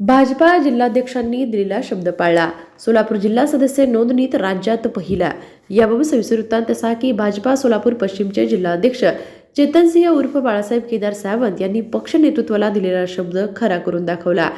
भाजपा जिल्हाध्यक्षांनी दिलेला शब्द पाळला. सोलापूर जिल्हा सदस्य नोंदणीत राज्यात पहिला. याबाबत सविस्तर वृत्तांत असा की भाजपा सोलापूर पश्चिमचे जिल्हाध्यक्ष चेतनसिंह उर्फ बाळासाहेब केदार सावंत यांनी पक्ष नेतृत्वाला दिलेला शब्द खरा करून दाखवला.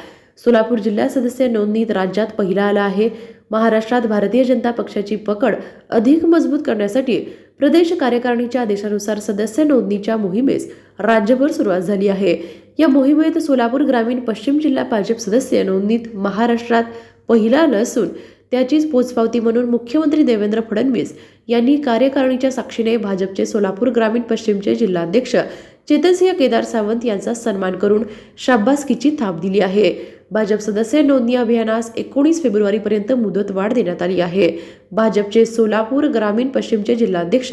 सोलापूर जिल्हा सदस्य नोंदणीत राज्यात पहिला आला आहे. महाराष्ट्रात भारतीय जनता पक्षाची पकड अधिक मजबूत करण्यासाठी प्रदेश कार्यकारिणीच्या आदेशानुसार सदस्य नोंदणीच्या मोहिमेस राज्यभर सुरुवात झाली आहे. या मोहिमेत सोलापूर ग्रामीण पश्चिम जिल्हा भाजप सदस्य नोंदणीत महाराष्ट्रात पहिला आलं असून त्याचीच पोचपावती म्हणून मुख्यमंत्री देवेंद्र फडणवीस यांनी कार्यकारिणीच्या साक्षीने भाजपचे सोलापूर ग्रामीण पश्चिमचे जिल्हाध्यक्ष चेतनसिंह केदार सावंत यांचा सन्मान करून शाब्बासकीची थाप दिली आहे. भाजप सदस्य नोंदणी अभियानास एकोणीस फेब्रुवारीपर्यंत मुदतवाढ देण्यात आली आहे. भाजपचे सोलापूर ग्रामीण पश्चिमचे जिल्हाध्यक्ष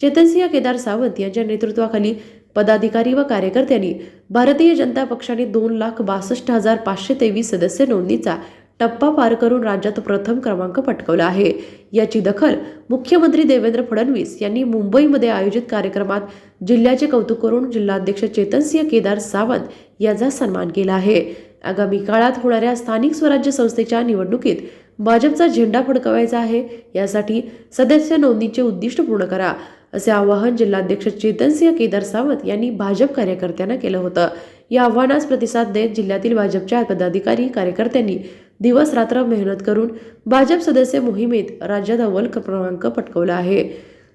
चेतनसिंह केदार सावंत यांच्या नेतृत्वाखाली पदाधिकारी व कार्यकर्त्यांनी भारतीय जनता पक्षाने दोन लाख बासष्ट हजार पाचशे तेवीस सदस्य नोंदणीचा टप्पा पार करून राज्यात प्रथम क्रमांक पटकवला आहे. याची दखल मुख्यमंत्री देवेंद्र फडणवीस यांनी मुंबईमध्ये आयोजित कार्यक्रमात जिल्ह्याचे कौतुक करून जिल्हाध्यक्ष चेतनसिंह केदार सावंत यांचा सन्मान केला आहे. आगामी काळात होणाऱ्या स्थानिक स्वराज्य संस्थेच्या निवडणुकीत भाजपचा झेंडा फडकवायचा आहे यासाठी सदस्य नोंदणीचे उद्दिष्ट पूर्ण करा असे आवाहन जिल्हाध्यक्ष चेतनसिंह केदार सावंत यांनी भाजप कार्यकर्त्यांना केलं होतं. या आव्हानास प्रतिसाद देत जिल्ह्यातील भाजपच्या पदाधिकारी कार्यकर्त्यांनी दिवस रात्र मेहनत करून भाजप सदस्य मोहिमेत राज्यात अव्वल क्रमांक पटकवला आहे.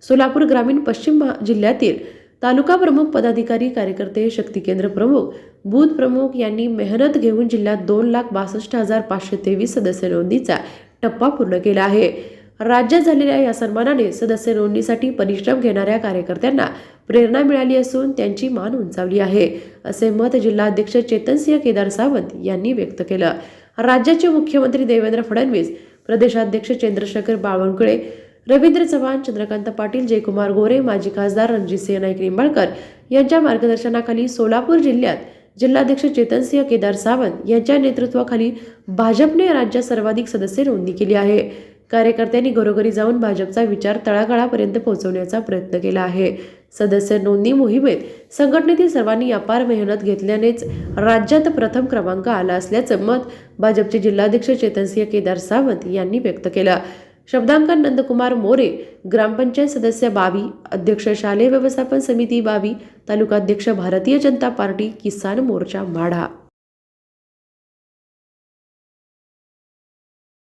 सोलापूर ग्रामीण पश्चिम जिल्ह्यातील तालुका प्रमुख पदाधिकारी कार्यकर्ते शक्ती केंद्र प्रमुख बूथ प्रमुख यांनी मेहनत घेऊन जिल्ह्यात दोन लाख बासष्ट हजार पाचशे तेवीस सदस्य नोंदीचा टप्पा पूर्ण केला आहे. राज्यात झालेल्या या सन्मानाने सदस्य नोंदणीसाठी परिश्रम घेणाऱ्या कार्यकर्त्यांना प्रेरणा मिळाली असून त्यांची मान उंचावली आहे असे मत जिल्हाध्यक्ष चेतनसिंह केदार सावंत यांनी व्यक्त केलं. राज्याचे मुख्यमंत्री देवेंद्र फडणवीस प्रदेशाध्यक्ष चंद्रशेखर बावनकुळे रवींद्र चव्हाण चंद्रकांत पाटील जयकुमार गोरे माजी खासदार रणजितसिंह नाईक निंबाळकर यांच्या मार्गदर्शनाखाली सोलापूर जिल्ह्यात जिल्हाध्यक्ष चेतनसिंह केदार सावंत यांच्या नेतृत्वाखाली भाजपने राज्यात सर्वाधिक सदस्य नोंदणी केली आहे. कार्यकर्त्यांनी घरोघरी जाऊन भाजपचा विचार तळागाळापर्यंत पोहोचवण्याचा प्रयत्न केला आहे. सदस्य नोंदणी मोहिमेत संघटनेतील सर्वांनी अपार मेहनत घेतल्यानेच राज्यात प्रथम क्रमांक आला असल्याचं मत भाजपचे जिल्हाध्यक्ष चेतनसिंह केदार सावंत यांनी व्यक्त केलं. शब्दांकन नंदकुमार मोरे ग्रामपंचायत सदस्य बावी अध्यक्ष शालेय व्यवस्थापन समिती बावी तालुकाध्यक्ष भारतीय जनता पार्टी किसान मोर्चा माढा.